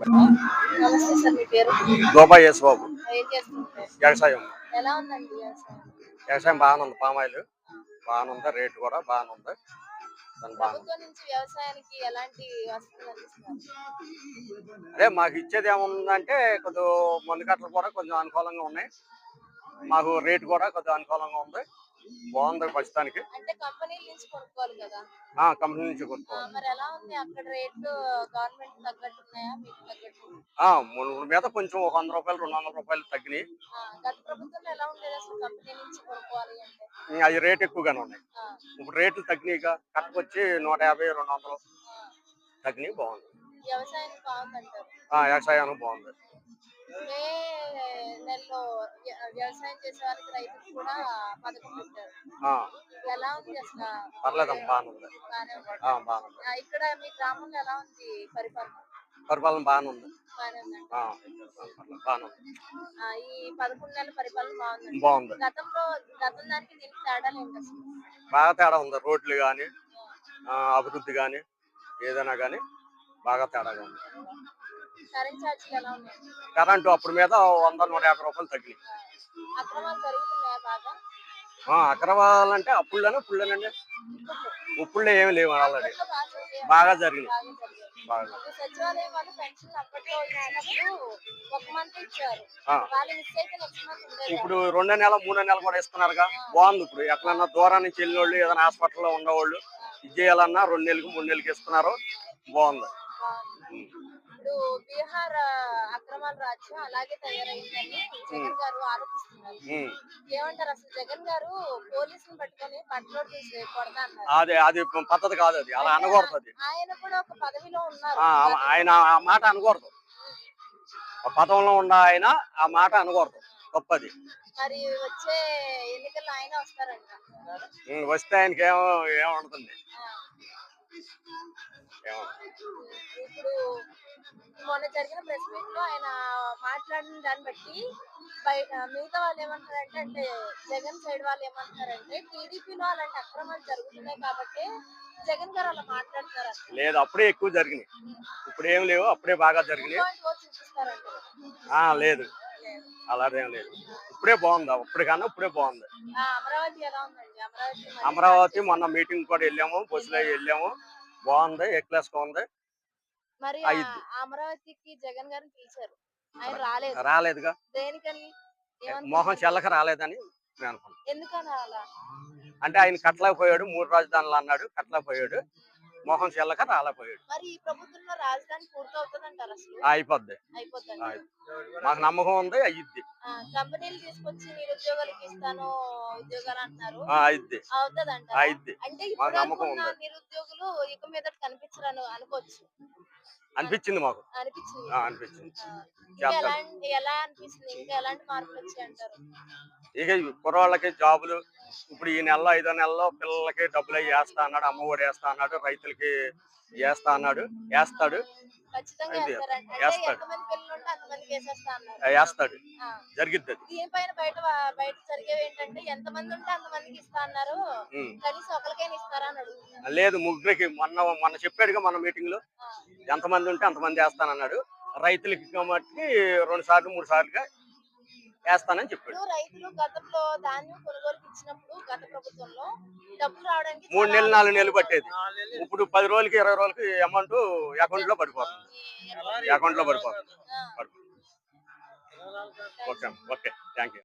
నమస్తే సార్ మీ పేరు? దోబాయి యేసు బాబు ఏం వ్యవసాయం. ఎలా ఉందండి వ్యవసాయం? వ్యవసాయం బాగానే ఉంది పామాయిల్. బాగానే ఉంది రేటు కూడా బాగానే ఉంది దాని బాగానే ఉంది. ప్రభుత్వం నుంచి వ్యవసాయానికి ఎలాంటి వసతులు అందిస్తున్నారు? అదే మాకు ఇచ్చేది ఏముందంటే కొద్ది మందు కట్టలు కూడా కొంచెం అనుకూలంగా ఉన్నాయి. మాకు రేటు కూడా కొద్దిగా అనుకూలంగా ఉంది. బాగుంది ప్రస్తుతానికి. అంటే కంపెనీల నుంచి కొనుక్కోవాలి కదా? ఆ, కంపెనీ నుంచి ఆ, కొనుక్కో మరి ఎలా ఉంది? అక్కడ రేట్లు గవర్నమెంట్ తగ్గట్టు ఉన్నాయా మీకు తగ్గట్టు ఆ, మునుగుడు మీద కొంచెం ఒక వంద రూపాయలు రెండు వందల రూపాయలు తగ్గినాయి. ఆ, గత ప్రభుత్వంలో ఎలా ఉండేది అసలు కంపెనీ నుంచి కొనుక్కోవాలి అంటే? ఇంకా అవి రేట్ ఎక్కువగానే ఉన్నాయి. ఇప్పుడు రేట్లు తగ్గినాయిగా కట్టకొచ్చి నూట యాభై రెండు వందలు. తగ్గినాయి బాగుంది. వ్యవసాయం బాగుందంటారు? ఆ, వ్యవసాయం బాగుంది. మే నెలలో వ్య- వ్యవసాయం చేసే వాళ్ళకి రైతులకు కూడా పథకం పెట్టారు. ఎలా ఉంది అసలు? పర్లేదమ్మా బాగానే ఉంది బాగానే ఉంది. ఆ, బాగానే ఉంది ఆ, ఇక్కడ మీ గ్రామంలో ఎలా ఉంది పరిపాలన? పరిపాలన బాగానే ఉంది పర్లేదు, ఈ పదకొండు నెలల పరిపాలన బాగుంది. గతంలో గతం దానికి దీనికి ఏంటి అసలు? బాగా తేడా ఉంది. రోడ్లు కానీ అభివృద్ధి కానీ ఏదైనా కానీ బాగా తేడాగా ఉంది. కరెంట్ అప్పుడు మీద వంద నూట యాభై రూపాయలు తగ్గినాయి. అక్రమాలంటే అప్పుల్లోనే ఇప్పుడులోనండి. ఇప్పుడులో ఏమి లేవు ఆల్రెడీ. బాగా జరిగినాయి. బాగా ఇప్పుడు రెండో నెల మూడో నెల కూడా ఇస్తున్నారుగా. బాగుంది ఇప్పుడు. ఎక్కడన్నా దూరం నుంచి వెళ్ళిన వాళ్ళు ఏదైనా హాస్పిటల్లో ఉన్నవాళ్ళు ఇది చేయాలన్నా రెండు నెలలకు మూడు నెలలకి ఇస్తున్నారు. బాగుంది. ఇప్పుడు బీహార్ అక్రమాల రాజ్యం అలాగే తయారైందని జగన్ గారు ఆరోపిస్తున్నారు. ఏమంటారు అసలు జగన్ గారు? పోలీసులు పట్టుకొని పట్టులో తీసి కొడతా అన్నారు అది అది పద్ధతి కాదు అది. అలా అనకూడదు అది. ఆయన కూడా ఒక పదవిలో ఉన్నారు. ఆయన ఆ మాట అనకూడదు. పదంలో ఉన్న ఆయన ఆ మాట అనకూడదు. తప్పది. మరి వచ్చే ఎన్నికల్లో ఆయన వస్తారంట. వస్తే ఆయనకి ఏమో ఏముంటుంది ఇప్పుడు మొన్న జరిగిన ప్రెస్ మీట్లో ఆయన మాట్లాడిన దాన్ని బట్టి బయట మిగతా వాళ్ళు ఏమంటారంటే అంటే జగన్ సైడ్ వాళ్ళు ఏమంటారంటే టీడీపీలో అలాంటి అక్రమాలు జరుగుతున్నాయి కాబట్టి జగన్ గారు అలా మాట్లాడతారు లేదు అప్పుడే ఎక్కువ జరిగినాయి. ఇప్పుడు ఏం లేవు అప్పుడే బాగా జరిగినాయి. లేదు. అలాదేం లేదు. ఇప్పుడే బాగుంది అప్పటికన్నా ఇప్పుడే బాగుంది. అమరావతి మొన్న మీటింగ్ కూడా వెళ్ళాము బస్సులో వెళ్ళాము. బాగుంది ఎక్లెస్ ఉంది మరి అయ్యిద్ది. అమరావతికి జగన్ గారిని పిలిచారు. ఆయన రాలేదు. రాలేదుగా? దేనికని? ఏమనుకుంటున్నారు? మోహన్ చెల్లక రాలేదని నేను అనుకున్నాను ఎందుకని అలా? అంటే ఆయన కట్టలేకపోయాడు. మూడు రాజధానులు అన్నాడు. కట్టలేకపోయాడు. మోహన్ చెల్లక రాలేకపోయాడు మరి ఈ ప్రభుత్వంలో రాజధాని అసలు? అయిపోద్ది. అయిపోతుంది ఆ, మాకు నమ్మకం ఉంది అయ్యిద్ది ఆ, కంపెనీలు తీసుకొచ్చి నిరుద్యోగులకి ఇస్తాను ఉద్యోగాలు అంటున్నారు. ఆ, అయ్యిద్ది అవుతుంది అంట అయ్యిద్ది అంటే మాకు ఇప్పుడు నమ్మకం అనుకున్న ఉంది. నిరుద్యోగులు ఇక మీద కనిపించరని అనుకోవచ్చు. అనిపించింది మాకు. అనిపించింది. ఆ, అనిపించింది. ఆ, ఇంకా చేస్తాడు. ఎలాంటి ఎలా అనిపిస్తుంది? ఇంకా ఎలాంటి మార్పులు వచ్చాయి అంటారు ఇక ఈ కుర్రాళ్ళకి జాబులు ఇప్పుడు ఈ నెలలో ఐదో నెలలో పిల్లలకి డబ్బులు వేస్తా అన్నాడు అమ్మఒడి వేస్తా అన్నాడు రైతులకి వేస్తా అన్నాడు వేస్తాడు. వేస్తాడు. వేస్తాడు. జరిగిద్ది అది దీనిపైన బయట వా- బయట జరిగేవి ఏంటంటే ఎంతమంది ఉంటే అంతమందికి ఇస్తా అన్నారు. ఉం. కనీసం ఒకరికైనా ఇస్తారా అని అడుగుతున్నారు. లేదు ముగ్గురికి మొన్న మొన్న చెప్పాడుగా మన మీటింగ్లో. ఎంతమంది ఉంటే అంతమంది వేస్తానన్నాడు. రైతులకి కాబట్టి రెండు సార్లు మూడు సార్లుగా వేస్తానని చెప్పాడు. రైతులు గతంలో ధాన్యం కొనుగోలుకి ఇచ్చినప్పుడు గత ప్రభుత్వంలో డబ్బులు రావడానికి మూడు నెలలు నాలుగు నెలలు పట్టేది. ఇప్పుడు పది రోజులకి ఇరవై రోజులకి అమౌంట్ అకౌంట్లో పడిపోతుంది అకౌంట్లో. పడిపోతుంది. Okay okay. Thank you